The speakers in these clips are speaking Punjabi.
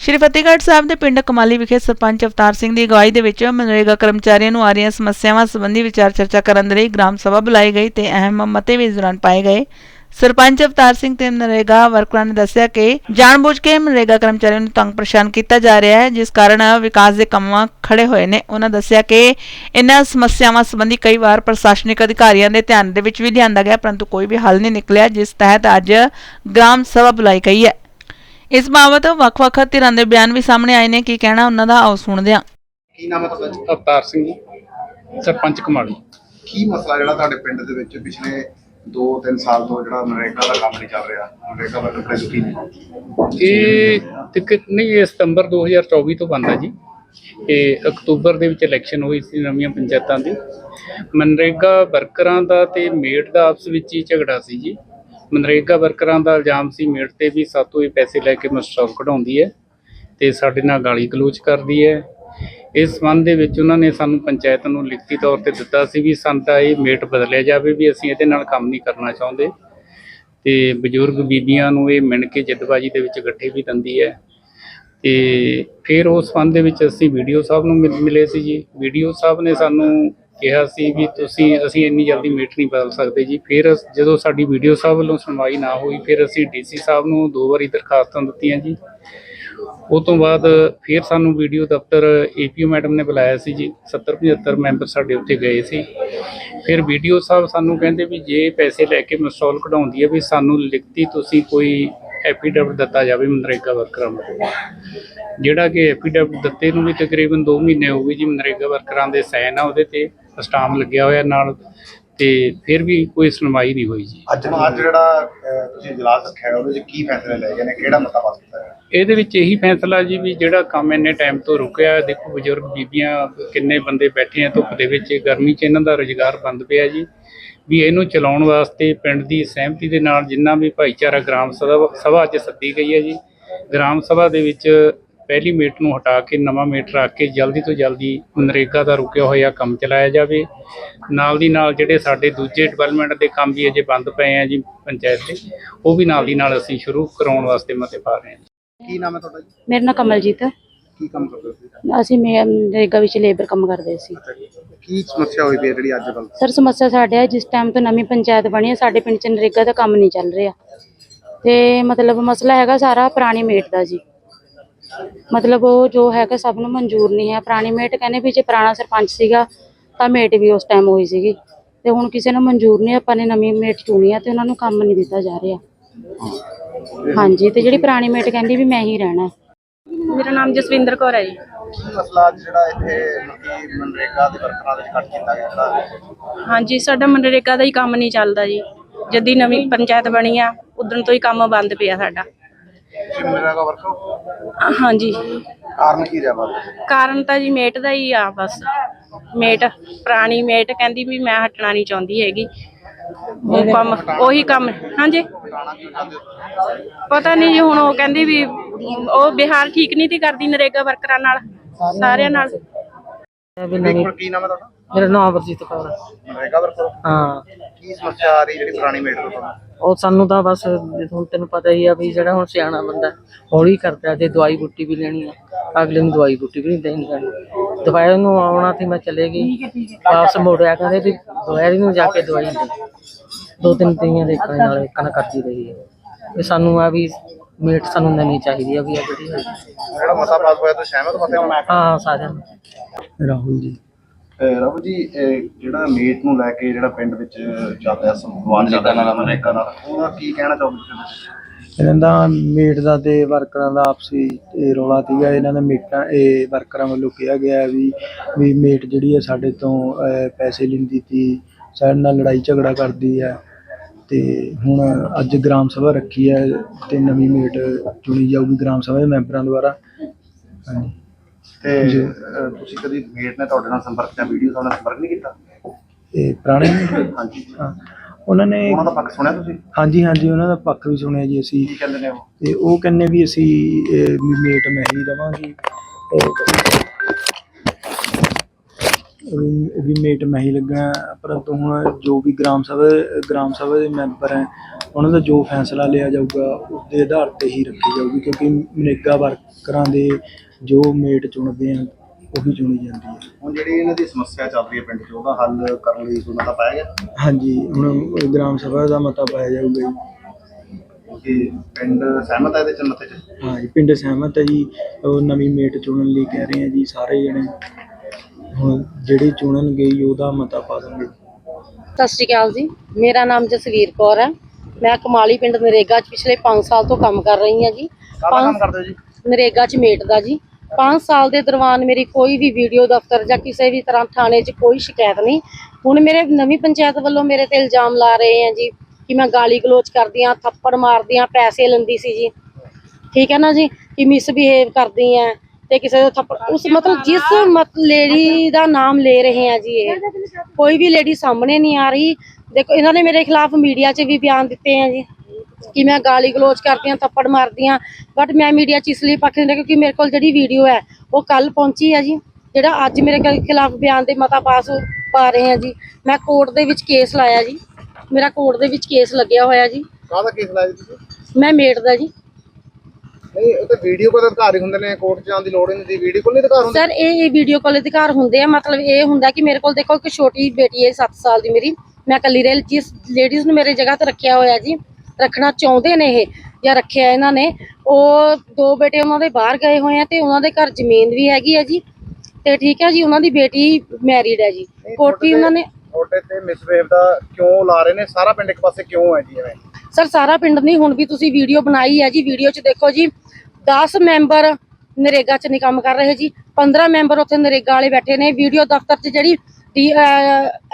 ਸ਼੍ਰੀ ਫਤਿਹਗੜ੍ਹ ਸਾਹਿਬ ਦੇ ਪਿੰਡ ਕਮਾਲੀ ਵਿਖੇ ਸਰਪੰਚ ਅਵਤਾਰ ਸਿੰਘ ਦੀ ਅਗਵਾਈ ਦੇ ਵਿੱਚ ਮਨਰੇਗਾ ਕਰਮਚਾਰੀਆਂ ਨੂੰ ਆ ਰਹੀਆਂ ਸਮੱਸਿਆਵਾਂ ਸੰਬੰਧੀ ਵਿਚਾਰ ਚਰਚਾ ਕਰਨ ਦੇ ਲਈ ਗ੍ਰਾਮ ਸਭਾ ਬੁਲਾਈ ਗਈ ਤੇ ਅਹਿਮ ਮਤੇ ਵੀ ਇਸ ਦੌਰਾਨ ਪਾਏ ਗਏ। ਸਰਪੰਚ ਅਵਤਾਰ ਸਿੰਘ ਤੇ ਮਨਰੇਗਾ ਵਰਕਰਾਂ ਨੇ ਦੱਸਿਆ ਕਿ ਜਾਣਬੁੱਝ ਕੇ ਮਨਰੇਗਾ ਕਰਮਚਾਰੀਆਂ ਨੂੰ ਤੰਗ ਪਰੇਸ਼ਾਨ ਕੀਤਾ ਜਾ ਰਿਹਾ ਹੈ, ਜਿਸ ਕਾਰਨ ਵਿਕਾਸ ਦੇ ਕੰਮਾਂ ਖੜੇ ਹੋਏ ਨੇ। ਉਹਨਾਂ ਦੱਸਿਆ ਕਿ ਇਹਨਾਂ ਸਮੱਸਿਆਵਾਂ ਸੰਬੰਧੀ ਕਈ ਵਾਰ ਪ੍ਰਸ਼ਾਸਨਿਕ ਅਧਿਕਾਰੀਆਂ ਦੇ ਧਿਆਨ ਦੇ ਵਿੱਚ ਵੀ ਲਿਆਂਦਾ ਗਿਆ, ਪਰੰਤੂ ਕੋਈ ਵੀ ਹੱਲ ਨਹੀਂ ਨਿਕਲਿਆ, ਜਿਸ ਤਹਿਤ ਅੱਜ ਗ੍ਰਾਮ ਸਭਾ ਬੁਲਾਈ ਗਈ ਹੈ। ਇਸ ਬਾਬਤ ਵੱਖ-ਵੱਖ ਧਿਰਾਂ ਦੇ ਬਿਆਨ ਵੀ ਸਾਹਮਣੇ ਆਏ ਨੇ। ਕੀ ਕਹਿਣਾ ਉਹਨਾਂ ਦਾ? ਆਓ ਸੁਣਦੇ ਹਾਂ। ਕੀ ਨਾਮ ਹੈ ਤੁਹਾਡਾ ਜੀ? ਅਵਤਾਰ ਸਿੰਘ ਜੀ। ਸਰਪੰਚ ਕਮਾਲੀ ਕੀ ਮਸਲਾ ਜਿਹੜਾ ਤੁਹਾਡੇ ਪਿੰਡ ਦੇ ਵਿੱਚ ਪਿਛਲੇ 2-3 ਸਾਲ ਤੋਂ ਜਿਹੜਾ ਨਰੇਗਾ ਦਾ ਕੰਮ ਨਹੀਂ ਚੱਲ ਰਿਹਾ? ਨਰੇਗਾ ਵਰਕਰ ਬੜੇ ਦੁਖੀ ਨੇ ਇਹ ਟਿਕਟ ਨਹੀਂ ਇਹ ਸਤੰਬਰ 2024 ਤੋਂ ਬੰਦ ਹੈ ਜੀ। ਇਹ ਅਕਤੂਬਰ ਦੇ ਵਿੱਚ ਇਲੈਕਸ਼ਨ ਹੋਈ ਸੀ ਨਵੀਆਂ ਪੰਚਾਇਤਾਂ ਦੀ। ਮਨਰੇਗਾ ਵਰਕਰਾਂ ਦਾ ਤੇ ਮੇਟ ਦਾ ਆਪਸ ਵਿੱਚ ਹੀ ਝਗੜਾ ਸੀ ਜੀ। ਮਨਰੇਗਾ ਵਰਕਰਾਂ ਦਾ ਇਲਜ਼ਾਮ ਸੀ ਮੇਟ ਤੇ ਵੀ ਸਾਤੋਂ ਹੀ ਪੈਸੇ ਲੈ ਕੇ ਮਸਟਰ ਕਢਾਉਂਦੀ ਹੈ ਤੇ ਸਾਡੇ ਨਾਲ ਗਾਲੀ ਗਲੋਚ ਕਰਦੀ ਹੈ। ਇਸ ਸੰਬੰਧ ਦੇ ਵਿੱਚ ਉਹਨਾਂ ਨੇ ਸਾਨੂੰ ਪੰਚਾਇਤ ਨੂੰ ਲਿਖਤੀ ਤੌਰ ਤੇ ਦਿੱਤਾ ਸੀ ਵੀ ਸਾਡਾ ਇਹ ਮੇਟ ਬਦਲਿਆ ਜਾਵੇ ਵੀ ਅਸੀਂ ਇਹਦੇ ਨਾਲ ਕੰਮ ਨਹੀਂ ਕਰਨਾ ਚਾਹੁੰਦੇ। ਤੇ ਬਜ਼ੁਰਗ ਬੀਬੀਆਂ ਨੂੰ ਇਹ ਮਿਣ ਕੇ ਜਿੱਦਬਾਜੀ ਦੇ ਵਿੱਚ ਗੱਠੇ ਵੀ ਦਿੰਦੀ ਹੈ। ਤੇ ਫਿਰ ਉਸ ਸੰਬੰਧ ਦੇ ਵਿੱਚ ਅਸੀਂ ਵੀਡੀਓ ਸਾਹਿਬ ਨੂੰ ਮਿਲ- ਮਿਲੇ ਸੀ ਜੀ। ਵੀਡੀਓ ਸਾਹਿਬ ਨੇ ਸਾਨੂੰ ਕਿਹਾ ਸੀ ਵੀ ਤੁਸੀਂ, ਅਸੀਂ ਇੰਨੀ ਜਲਦੀ ਮੀਟ ਨਹੀਂ ਬਦਲ ਸਕਦੇ ਜੀ। ਫਿਰ ਅਸ- ਜਦੋਂ ਸਾਡੀ ਵੀਡੀਓ ਸਾਹਿਬ ਵੱਲੋਂ ਸੁਣਵਾਈ ਨਾ ਹੋਈ, ਫਿਰ ਅਸੀਂ ਡੀਸੀ ਸਾਹਿਬ ਨੂੰ ਦੋ ਵਾਰੀ ਦਰਖਾਸਤਾਂ ਦਿੱਤੀਆਂ ਜੀ। ਉਹ ਤੋਂ ਬਾਅਦ ਫਿਰ ਸਾਨੂੰ ਵੀਡੀਓ ਦਫ਼ਤਰ ਏਪੀਓ ਮੈਡਮ ਨੇ ਬੁਲਾਇਆ ਸੀ ਜੀ। 70 75 ਮੈਂਬਰ ਸਾਡੇ ਉੱਥੇ ਗਏ ਸੀ। ਫਿਰ ਵੀਡੀਓ ਸਾਹਿਬ ਸਾਨੂੰ ਕਹਿੰਦੇ ਵੀ ਜੇ ਪੈਸੇ ਲੈ ਕੇ ਮਸਟਾਲ ਕਢਾਉਂਦੀ ਹੈ ਵੀ ਸਾਨੂੰ ਲਿਖਤੀ ਤੁਸੀਂ ਕੋਈ ਐਫੀਡੇਵਿਟ ਦਿੱਤਾ ਜਾਵੇ ਮਨਰੇਗਾ ਵਰਕਰਾਂ ਨੂੰ ਜਿਹੜਾ ਕਿ ਐਫੀਡੇਵਿਟ ਦਿੱਤੇ ਨੂੰ ਵੀ ਤਕਰੀਬਨ 2 ਮਹੀਨੇ ਹੋ ਗਏ ਜੀ ਮਨਰੇਗਾ ਵਰਕਰਾਂ ਦੇ ਸਾਈਨ ਆ ਉਹਦੇ ਤੇ। ਸਟਾਮ ਲੱਗਿਆ ਹੋਇਆ ਨਾਲ ਤੇ ਫਿਰ ਵੀ ਕੋਈ ਸੁਣਵਾਈ ਨਹੀਂ ਹੋਈ ਜੀ। ਅੱਜ ਅੱਜ ਜਿਹੜਾ ਅਹ, ਤੁਸੀਂ ਇਜਲਾਸ ਰੱਖਿਆ ਹੈ, ਉਹਦੇ ਵਿੱਚ ਕੀ ਫੈਸਲੇ ਲਏ ਗਏ ਨੇ? ਕਿਹੜਾ ਮਤਾ ਪਾਸ ਕੀਤਾ ਹੈ ਇਹਦੇ ਵਿੱਚ ਇਹੀ ਫੈਸਲਾ ਜੀ ਵੀ ਜਿਹੜਾ ਕੰਮ ਇੰਨੇ ਟਾਈਮ ਤੋਂ ਰੁਕਿਆ ਹੈ, ਦੇਖੋ ਬਜ਼ੁਰਗ ਬੀਬੀਆਂ ਕਿੰਨੇ ਬੰਦੇ ਬੈਠੇ ਆ ਧੁੱਪ ਦੇ ਵਿੱਚ ਗਰਮੀ 'ਚ ਇਹਨਾਂ ਦਾ ਰੁਜ਼ਗਾਰ ਬੰਦ ਪਿਆ ਜੀ। ਵੀ ਇਹਨੂੰ ਚਲਾਉਣ ਵਾਸਤੇ ਪਿੰਡ ਦੀ ਸਹਿਮਤੀ ਦੇ ਨਾਲ ਜਿੰਨਾ ਵੀ ਭਾਈਚਾਰਾ ਗ੍ਰਾਮ ਸਭਾ ਸਭਾ 'ਚ ਸੱਦੀ ਗਈ ਹੈ ਜੀ। ਗ੍ਰਾਮ ਸਭਾ ਦੇ ਵਿੱਚ ਪਹਿਲੀ ਮੀਟ ਨੂੰ ਹਟਾ ਕੇ ਨਵਾਂ ਮੀਟ ਰੱਖ ਕੇ ਜਲਦੀ ਤੋਂ ਜਲਦੀ ਨਰੇਗਾ ਦਾ ਰੁਕਿਆ ਹੋਇਆ ਕੰਮ ਚਲਾਇਆ ਜਾਵੇ। ਨਾਲ ਦੀ ਨਾਲ ਜਿਹੜੇ ਸਾਡੇ ਦੂਜੇ ਡਿਵੈਲਪਮੈਂਟ ਦੇ ਕੰਮ ਵੀ ਅਜੇ ਬੰਦ ਪਏ ਆ ਜੀ ਪੰਚਾਇਤ ਦੇ ਉਹ ਵੀ ਨਾਲ ਦੀ ਨਾਲ ਅਸੀਂ ਸ਼ੁਰੂ ਕਰਾਉਣ ਵਾਸਤੇ ਮਤੇ ਪਾ ਰਹੇ ਹਾਂ ਜੀ। ਕੀ ਨਾਮ ਹੈ ਤੁਹਾਡਾ ਜੀ? ਮੇਰਾ ਨਾਮ ਕਮਲਜੀਤ ਹੈ। ਕੀ ਕੰਮ ਕਰਦੇ ਤੁਸੀਂ? ਅਸੀਂ ਮੇ- ਨਰੇਗਾ ਵਿੱਚ ਲੇਬਰ ਕੰਮ ਕਰਦੇ ਸੀ। ਕੀ ਸਮੱਸਿਆ ਹੋਈ ਪਈ ਹੈ ਜਿਹੜੀ ਅੱਜ ਕੱਲ੍ਹ? ਸਰ ਸਮੱਸਿਆ ਸਾਡੇ ਹੈ ਜਿਸ ਟਾਈਮ ਤੋਂ ਨਵੀਂ ਪੰਚਾਇਤ ਬਣੀ ਹੈ ਸਾਡੇ ਪਿੰਡ 'ਚ ਨਰੇਗਾ ਦਾ ਕੰਮ ਨਹੀਂ ਚੱਲ ਰਿਹਾ। ਤੇ ਮਤਲਬ ਮਸਲਾ ਹੈਗਾ ਸਾਰਾ ਪੁਰਾਣੀ ਮੇਟ ਦਾ ਜੀ। ਮਤਲਬ ਉਹ ਜੋ ਹੈਗਾ ਸਭ ਨੂੰ ਮਨਜ਼ੂਰ ਨਹੀਂ ਹੈ। ਪੁਰਾਣੀ ਮੇਟ ਕਹਿੰਦੇ ਵੀ ਜੇ ਪੁਰਾਣਾ ਸਰਪੰਚ ਸੀਗਾ ਤਾਂ ਮੇਟ ਵੀ ਉਸ ਟਾਈਮ ਹੋਈ ਸੀਗੀ। ਤੇ ਹੁਣ ਕਿਸੇ ਨੂੰ ਮਨਜ਼ੂਰ ਨਹੀਂ ਆਪਾਂ ਨੇ ਨਵੀਂ ਮੇਟ ਚੁਣੀ ਆ ਤੇ ਉਹਨਾਂ ਨੂੰ ਕੰਮ ਨਹੀਂ ਦਿੱਤਾ ਜਾ ਰਿਹਾ। ਹਾਂਜੀ ਤੇ ਜਿਹੜੀ ਪੁਰਾਣੀ ਮੇਟ ਕਹਿੰਦੀ ਵੀ ਮੈਂ ਹੀ ਰਹਿਣਾ ਹੈ। ਮੇਰਾ ਨਾਮ ਜਸਵਿੰਦਰ ਕੌਰ ਹੈ ਜੀ। ਮਸਲਾ ਅੱਜ ਜਿਹੜਾ ਇੱਥੇ ਮਤਲਬ ਮਨਰੇਗਾ ਦੇ ਵਰਕਰਾਂ ਦੇ ਵਿੱਚ ਕੱਟ ਕੀਤਾ ਗਿਆ ਜਿਹੜਾ? ਹਾਂਜੀ ਸਾਡਾ ਮਨਰੇਗਾ ਦਾ ਹੀ ਕੰਮ ਨਹੀਂ ਚੱਲਦਾ ਜੀ। ਜਦੀ ਨਵੀਂ ਪੰਚਾਇਤ ਬਣੀ ਆ ਉਦੋਂ ਤੋਂ ਹੀ ਕੰਮ ਬੰਦ ਪਿਆ ਸਾਡਾ। ਵਰਕਰ ਹਾਂਜੀ। ਕਾਰਨ ਕੀ ਰਿਹਾ ਬਾਤ ਕਾਰਨ ਤਾਂ ਜੀ ਮੇਟ ਦਾ ਹੀ ਆ ਬਸ। ਮੇਟ ਪੁਰਾਣੀ ਮੇਟ ਕਹਿੰਦੀ ਵੀ ਮੈਂ ਹਟਣਾ ਨਹੀਂ ਚਾਹੁੰਦੀ ਹੈਗੀ। ਉਹ ਕੰਮ ਉਹੀ ਕੰਮ। ਹਾਂਜੀ। ਪਤਾ ਨਹੀਂ ਜੀ ਹੁਣ ਉਹ ਕਹਿੰਦੀ ਵੀ ਉਹ ਬਿਹਾਰ ਠੀਕ ਨਹੀਂ ਤੀ ਕਰਦੀ ਨਰੇਗਾ ਵਰਕਰਾਂ ਨਾਲ ਸਾਰਿਆਂ ਨਾਲ। ਕੀ ਨਾਮ ਹੈ ਤੁਹਾਡਾ? ਮੇਰਾ ਨਾਮ ਅਮਰਜੀਤ ਕੌਰ ਹੈ। ਕੀ ਸਮੱਸਿਆ ਆ ਰਹੀ ਜਿਹੜੀ ਪੁਰਾਣੀ ਮੇਟ ਤੋਂ ਤੁਹਾਨੂੰ? ਉਹ ਸਾਨੂੰ ਤਾਂ ਬਸ ਹੁਣ ਤੈਨੂੰ ਪਤਾ ਹੀ ਆ ਵੀ ਜਿਹੜਾ ਹੁਣ ਸਿਆਣਾ ਬੰਦਾ ਹੌਲੀ ਕਰਦਾ ਜੇ ਦਵਾਈ ਬੁੱਟੀ ਵੀ ਲੈਣੀ ਆ ਅਗਲੇ ਨੂੰ ਦਵਾਈ ਬੁੱਟੀ ਵੀ ਨਹੀਂ ਦੇਣੀ ਪੈਣੀ। ਦਵਾਈ ਨੂੰ ਆਉਣਾ ਸੀ ਮੈਂ ਚਲੇ ਗਈ। ਵਾਪਸ ਮੋੜਿਆ ਕਹਿੰਦੇ ਵੀ ਦਵਾਈ ਨੂੰ ਜਾ ਕੇ ਦਵਾਈ ਦੇ। ਦੋ ਤਿੰਨ ਤੀਆਂ ਦੇਖਣ ਨਾਲ ਇੱਕ ਨਾ ਕਰਦੀ ਰਹੀ ਹੈ ਤੇ ਸਾਨੂੰ ਆ ਵੀ ਮੀਟ ਸਾਨੂੰ ਨਵੀਂ ਚਾਹੀਦੀ ਆ ਵੀ ਆ ਜਿਹੜੀ। ਹੈਗੀ। ਜਿਹੜਾ ਮਤਾ ਪਾਸ ਹੋਇਆ ਤਾਂ ਸਹਿਮਤ ਮਤੇ ਹੋਣਾ ਹਾਂ ਸਾਰਿਆਂ ਨੂੰ। ਰਾਹੁਲ ਜੀ। ਰਬ ਜੀ ਜਿਹੜਾ ਮੀਟ ਨੂੰ ਲੈ ਕੇ ਜਿਹੜਾ ਪਿੰਡ ਵਿੱਚ ਚੱਲ ਰਿਹਾ ਸੰਵਾਦ ਚੱਲਦਾ ਨਾਲ ਅਮਰੀਕਾ ਨਾਲ ਉਹਦਾ ਕੀ ਕਹਿਣਾ ਤੁਸੀਂ? ਇਹਨਾਂ ਦਾ ਮੀਟ ਦਾ ਤੇ ਵਰਕਰਾਂ ਦਾ ਆਪਸੀ ਇਹ ਰੌਲਾ ਸੀਗਾ। ਇਹਨਾਂ ਨੇ ਮੀਟਾਂ ਇਹ ਵਰਕਰਾਂ ਵੱਲੋਂ ਕਿਹਾ ਗਿਆ ਵੀ ਵੀ ਮੀਟ ਜਿਹੜੀ ਹੈ ਸਾਡੇ ਤੋਂ ਪੈਸੇ ਲੈਂਦੀ ਤੀ ਸਾਡੇ ਨਾਲ ਲੜਾਈ ਝਗੜਾ ਕਰਦੀ ਹੈ। ਤੇ ਹੁਣ ਅੱਜ ਗ੍ਰਾਮ ਸਭਾ ਰੱਖੀ ਹੈ ਤੇ ਨਵੀਂ ਮੀਟ ਚੁਣੀ ਜਾਊਗੀ ਗ੍ਰਾਮ ਸਭਾ ਦੇ ਮੈਂਬਰਾਂ ਦੁਆਰਾ। ਹਾਂਜੀ। ਤੇ ਅਹ, ਤੁਸੀਂ ਕਦੀ ਮੀਟ ਨੇ ਤੁਹਾਡੇ ਨਾਲ ਸੰਪਰਕ ਜਾਂ ਵੀਡੀਓ ਨਾਲ ਸੰਪਰਕ ਨਹੀਂ ਕੀਤਾ? ਇਹ ਪੁਰਾਣੇ ਹਾਂਜੀ। ਹਾਂ। ਉਹਨਾਂ ਨੇ ਉਹਨਾਂ ਦਾ ਪੱਖ ਸੁਣਿਆ ਤੁਸੀਂ? ਹਾਂਜੀ ਹਾਂਜੀ ਉਹਨਾਂ ਦਾ ਪੱਖ ਵੀ ਸੁਣਿਆ ਜੀ ਅਸੀਂ। ਕੀ ਕਹਿੰਦੇ ਨੇ ਉਹ? ਤੇ ਉਹ ਕਹਿੰਦੇ ਵੀ ਅਸੀਂ ਇਹ ਵੀ ਮੇਟ ਮੈਂ ਹੀ ਰਵਾਂਗੀ। ਤੇ ਵੀ ਵੀ ਮੇਟ ਮੈਂ ਹੀ ਲੱਗਣਾ ਪਰੰਤੂ ਹੁਣ ਜੋ ਵੀ ਗ੍ਰਾਮ ਸਭਾ ਗ੍ਰਾਮ ਸਭਾ ਦੇ ਮੈਂਬਰ ਹੈ ਉਹਨਾਂ ਦਾ ਜੋ ਫੈਸਲਾ ਲਿਆ ਜਾਊਗਾ ਉਸ ਦੇ ਆਧਾਰ ਤੇ ਹੀ ਰੱਖੀ ਜਾਊਗੀ ਕਿਉਂਕਿ ਮਨੇਗਾ ਵਰਕਰਾਂ ਦੇ ਜੋ ਮੇਟ ਚੁਣਦੇ ਆ ਉਹੀ ਚੁਣੀ ਜਾਂਦੀ ਹੈ ਹੁਣ ਜਿਹੜੀ ਇਹਨਾਂ ਦੀ ਸਮੱਸਿਆ ਚੱਲ ਰਹੀ ਹੈ ਪਿੰਡ 'ਚ ਉਹਦਾ ਹੱਲ ਕਰਨ ਲਈ ਕੋਈ ਮਤਾ ਪਾਇਆ ਗਿਆ? ਹਾਂਜੀ ਹੁਣ ਗ੍ਰਾਮ ਸਭਾ ਦਾ ਮਤਾ ਪਾਇਆ ਜਾਊਗਾ ਜੀ। ਕਿ ਪਿੰਡ ਸਹਿਮਤ ਹੈ ਇਹਦੇ 'ਚ ਮਤੇ 'ਚ? ਹਾਂ ਜੀ ਪਿੰਡ ਸਹਿਮਤ ਹੈ ਜੀ। ਉਹ ਨਵੀਂ ਮੇਟ ਚੁਣਨ ਲਈ ਕਹਿ ਰਹੇ ਆ ਜੀ ਸਾਰੇ ਜਣੇ। ਹੁਣ ਜਿਹੜੇ ਚੁਣਨਗੇ ਜੀ ਉਹਦਾ ਮਤਾ ਪਾ ਦਾਂਗੇ। ਸਤਿ ਸ਼੍ਰੀ ਅਕਾਲ ਜੀ। ਮੇਰਾ ਨਾਮ ਜਸਵੀਰ ਕੌਰ ਹੈ। ਮੈਂ ਕਮਾਲੀ ਪਿੰਡ ਨਰੇਗਾ 'ਚ ਪਿਛਲੇ 5 ਸਾਲ ਤੋਂ ਕੰਮ ਕਰ ਰਹੀ ਹਾਂ ਜੀ। ਕਾਹਦਾ ਕੰਮ ਕਰਦੇ ਹੋ ਜੀ? ਨਰੇਗਾ 'ਚ ਮੇਟ ਦਾ ਜੀ। 5 ਸਾਲ ਦੇ ਦੌਰਾਨ ਮੇਰੀ ਕੋਈ ਵੀ ਵੀਡੀਓ, ਦਫ਼ਤਰ ਜਾਂ ਕਿਸੇ ਵੀ ਤਰ੍ਹਾਂ ਥਾਣੇ 'ਚ ਕੋਈ ਸ਼ਿਕਾਇਤ ਨਹੀਂ। ਹੁਣ ਮੇਰੇ ਨਵੀਂ ਪੰਚਾਇਤ ਵੱਲੋਂ ਮੇਰੇ ਤੇ ਇਲਜ਼ਾਮ ਲਾ ਰਹੇ ਆ ਜੀ ਕਿ ਮੈਂ ਗਾਲੀ ਗਲੋਚ ਕਰਦੀ ਆ, ਥੱਪੜ ਮਾਰਦੀ ਆ, ਪੈਸੇ ਲੈਂਦੀ ਸੀ ਜੀ। ਠੀਕ ਹੈ ਨਾ ਜੀ? ਕਿ ਮਿਸਬਿਹੇਵ ਕਰਦੀ ਆ ਤੇ ਕਿਸੇ ਦਾ ਥੱਪੜ ਉਸ ਮਤਲਬ ਜਿਸ ਮਤ ਲੇਡੀ ਦਾ ਨਾਮ ਲੈ ਰਹੇ ਆ ਜੀ ਇਹ। ਕੋਈ ਵੀ ਲੇਡੀ ਸਾਹਮਣੇ ਨਹੀਂ ਆ ਰਹੀ। ਦੇਖੋ, ਇਹਨਾਂ ਨੇ ਮੇਰੇ ਖਿਲਾਫ ਮੀਡੀਆ 'ਚ ਵੀ ਬਿਆਨ ਦਿੱਤੇ ਆ ਜੀ। ਕਿ ਮੈਂ ਗਾਲੀ ਗਲੋਚ ਕਰਦੀ ਹਾਂ ਥੱਪੜ ਮਾਰਦੀ ਹਾਂ। ਬਟ ਮੈਂ ਮੀਡੀਆ 'ਚ ਇਸ ਲਈ ਪੱਖ ਨਹੀਂ ਕਿਉਂਕਿ ਮੇਰੇ ਕੋਲ ਜਿਹੜੀ ਵੀਡੀਓ ਹੈ ਉਹ ਕੱਲ ਪਹੁੰਚੀ ਹੈ ਜੀ। ਜਿਹੜਾ ਅੱਜ ਮੇਰੇ ਖਿਲਾਫ ਬਿਆਨ ਦੇ ਮਤਾ ਪਾਸ ਪਾ ਰਹੇ ਆ ਜੀ। ਮੈਂ ਕੋਰਟ ਦੇ ਵਿੱਚ ਕੇਸ ਲਾਇਆ ਜੀ। ਮੇਰਾ ਕੋਰਟ ਦੇ ਵਿੱਚ ਕੇਸ ਲੱਗਿਆ ਹੋਇਆ ਜੀ। ਕਾਹਦਾ ਕੇਸ ਲਾਇਆ ਜੀ ਤੁਸੀਂ? ਮੈਂ ਮੇਟ ਦਾ ਜੀ। ਨਹੀਂ ਉਹ ਤਾਂ ਵੀਡੀਓ ਕੋਲ ਅਧਿਕਾਰੀ ਹੁੰਦੇ ਨੇ। ਕੋਰਟ ਜਾਣ ਦੀ ਲੋੜ ਨਹੀਂ ਦੀ ਵੀਡੀਓ ਕੋਲ ਨਹੀਂ ਅਧਿਕਾਰ ਹੁੰਦੇ? ਸਰ ਇਹ ਇਹ ਵੀਡੀਓ ਕਾਲ ਅਧਿਕਾਰ ਹੁੰਦੇ ਆ। ਮਤਲਬ ਇਹ ਹੁੰਦਾ ਕਿ ਮੇਰੇ ਕੋਲ ਦੇਖੋ ਇੱਕ ਛੋਟੀ ਬੇਟੀ ਹੈ 7 ਸਾਲ ਦੀ ਮੇਰੀ। ਮੈਂ ਇਕੱਲੀ ਰਹਿ ਜਿਸ ਲੇਡੀਜ਼ ਨੂੰ ਮੇਰੇ ਜਗ੍ਹਾ ਤੇ ਰੱਖਿਆ ਹੋਇਆ ਜੀ। ਰੱਖਣਾ ਚਾਹੁੰਦੇ ਨੇ ਇਹ ਜਾਂ ਰੱਖਿਆ ਇਹਨਾਂ ਨੇ। ਉਹ ਦੋ ਬੇਟੇ ਉਹਨਾਂ ਦੇ ਬਾਹਰ ਗਏ ਹੋਏ ਆ ਤੇ ਉਹਨਾਂ ਦੇ ਘਰ ਜ਼ਮੀਨ ਵੀ ਹੈਗੀ ਹੈ ਜੀ। ਤੇ ਠੀਕ ਹੈ ਜੀ ਉਹਨਾਂ ਦੀ ਬੇਟੀ ਮੈਰਿਡ ਹੈ ਜੀ। ਕੋਠੀ ਉਹਨਾਂ ਨੇ ਤੁਹਾਡੇ ਤੇ ਮਿਸਵੇਵ ਦਾ ਕਿਉਂ ਲਾ ਰਹੇ ਨੇ? ਸਾਰਾ ਪਿੰਡ ਇੱਕ ਪਾਸੇ ਕਿਉਂ ਹੈ ਜੀ ਐਵੇਂ? ਸਰ ਸਾਰਾ ਪਿੰਡ ਨਹੀਂ ਹੁਣ ਵੀ ਤੁਸੀਂ ਵੀਡੀਓ ਬਣਾਈ ਹੈ ਜੀ। ਵੀਡੀਓ 'ਚ ਦੇਖੋ ਜੀ 10 ਮੈਂਬਰ ਨਰੇਗਾ 'ਚ ਨਹੀਂ ਕੰਮ ਕਰ ਰਹੇ ਜੀ। 15 ਮੈਂਬਰ ਉੱਥੇ ਨਰੇਗਾ ਵਾਲੇ ਬੈਠੇ ਨੇ। ਵੀਡੀਓ ਦਫ਼ਤਰ 'ਚ ਜਿਹੜੀ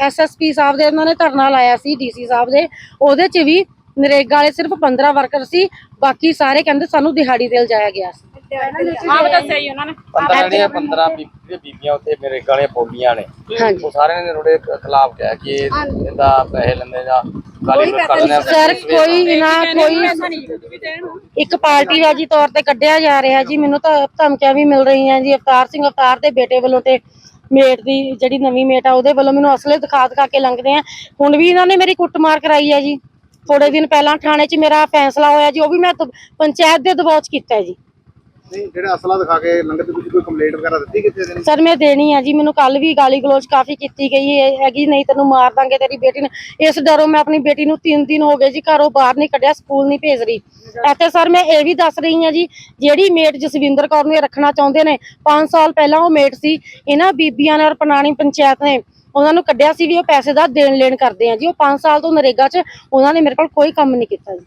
ਐਸਐਸਪੀ ਸਾਹਿਬ ਦੇ ਉਹਨਾਂ ਨੇ ਧਰਨਾ ਲਾਇਆ ਸੀ ਡੀਸੀ ਸਾਹਿਬ ਦੇ। ਉਹਦੇ 'ਚ ਵੀ ਨਰੇਗਾ ਵਾਲੇ ਸਿਰਫ 15 ਵਰਕਰ ਸੀ ਬਾਕੀ ਸਾਰੇ ਕਹਿੰਦੇ ਸਾਨੂੰ ਦਿਹਾੜੀ ਤੇ ਲਜਾਇਆ ਗਿਆ ਸੀ। ਆਪ ਦੱਸਿਆ ਜੀ ਉਹਨਾਂ ਨੇ। 15 ਜਿਹੜੀਆਂ 15 ਬੀਬੀ- ਬੀਬੀਆਂ ਉੱਥੇ ਮੇਰੇ ਗਾਲੇ ਬੋਲੀਆਂ ਨੇ ਹਾਂਜੀ। ਉਹ ਸਾਰਿਆਂ ਨੇ ਤੁਹਾਡੇ ਖਿਲਾਫ ਕਿਹਾ ਕਿ ਇਹ ਇਹਦਾ ਪੈਸੇ ਲੈਂਦੇ ਜਾਂ ਗਾਲੀ ਕਰਦੇ ਨੇ ਸਰ ਕੋਈ ਨਾ ਕੋਈ ਇੱਕ ਪਾਰਟੀ ਰਾਜੀ ਤੌਰ ਤੇ ਕੱਢਿਆ ਜਾ ਰਿਹਾ ਜੀ ਮੈਨੂੰ ਤਾਂ ਧਮਕੀਆਂ ਵੀ ਮਿਲ ਰਹੀਆਂ ਜੀ ਅਵਤਾਰ ਸਿੰਘ ਅਵਤਾਰ ਦੇ ਬੇਟੇ ਵੱਲੋਂ ਤੇ ਮੇਟ ਦੀ ਜਿਹੜੀ ਨਵੀਂ ਮੇਟ ਆ ਉਹਦੇ ਵੱਲੋਂ ਮੈਨੂੰ ਅਸਲੇ ਦਿਖਾ ਦਿਖਾ ਕੇ ਲੰਘਦੇ ਆ। ਹੁਣ ਵੀ ਇਹਨਾਂ ਨੇ ਮੇਰੀ ਕੁੱਟਮਾਰ ਕਰਾਈ ਹੈ ਜੀ। ਥੋੜੇ ਦਿਨ ਪਹਿਲਾਂ ਥਾਣੇ 'ਚ ਮੇਰਾ ਫੈਸਲਾ ਹੋਇਆ ਜੀ ਉਹ ਵੀ ਮੈਂ ਦ- ਪੰਚਾਇਤ ਦੇ ਦਬਾਅ 'ਚ ਕੀਤਾ ਜੀ। ਨਹੀਂ ਜਿਹੜਾ ਅਸਲਾ ਦਿਖਾ ਕੇ ਲੰਗਰ ਤੇ ਤੁਸੀਂ ਕੋਈ ਕੰਪਲੇਂਟ ਵਗੈਰਾ ਦਿੱਤੀ ਕਿਤੇ ਦਿਨ ਸਰ ਮੈਂ ਦੇਣੀ ਆ ਜੀ ਮੈਨੂੰ ਕੱਲ ਵੀ ਗਾਲੀ ਗਲੋਚ ਕਾਫੀ ਕੀਤੀ ਗਈ ਹੈ- ਹੈਗੀ ਨਹੀਂ ਤੈਨੂੰ ਮਾਰ ਦਾਂਗੇ ਤੇਰੀ ਬੇਟੀ ਨੂੰ। ਇਸ ਡਰੋਂ ਮੈਂ ਆਪਣੀ ਬੇਟੀ ਨੂੰ 3 ਦਿਨ ਹੋ ਗਏ ਜੀ ਘਰੋਂ ਬਾਹਰ ਨਹੀਂ ਕੱਢਿਆ ਸਕੂਲ ਨਹੀਂ ਭੇਜ ਰਹੀ। ਇੱਥੇ ਸਰ ਮੈਂ ਇਹ ਵੀ ਦੱਸ ਰਹੀ ਹਾਂ ਜੀ ਜਿਹੜੀ ਮੇਟ ਜਸਵਿੰਦਰ ਕੌਰ ਨੂੰ ਇਹ ਰੱਖਣਾ ਚਾਹੁੰਦੇ ਨੇ 5 ਸਾਲ ਪਹਿਲਾਂ ਉਹ ਮੇਟ ਸੀ ਇਹਨਾਂ ਬੀਬੀਆਂ ਨੇ ਔਰ ਪਨਾਣੀ ਪੰਚਾਇਤ ਨੇ। ਉਹਨਾਂ ਨੂੰ ਕੱਢਿਆ ਸੀ ਵੀ ਉਹ ਪੈਸੇ ਦਾ ਦੇਣ ਲੈਣ ਕਰਦੇ ਆ ਜੀ। ਉਹ 5 ਸਾਲ ਤੋਂ ਨਰੇਗਾ 'ਚ ਉਹਨਾਂ ਨੇ ਮੇਰੇ ਕੋਲ ਕੋਈ ਕੰਮ ਨਹੀਂ ਕੀਤਾ ਜੀ।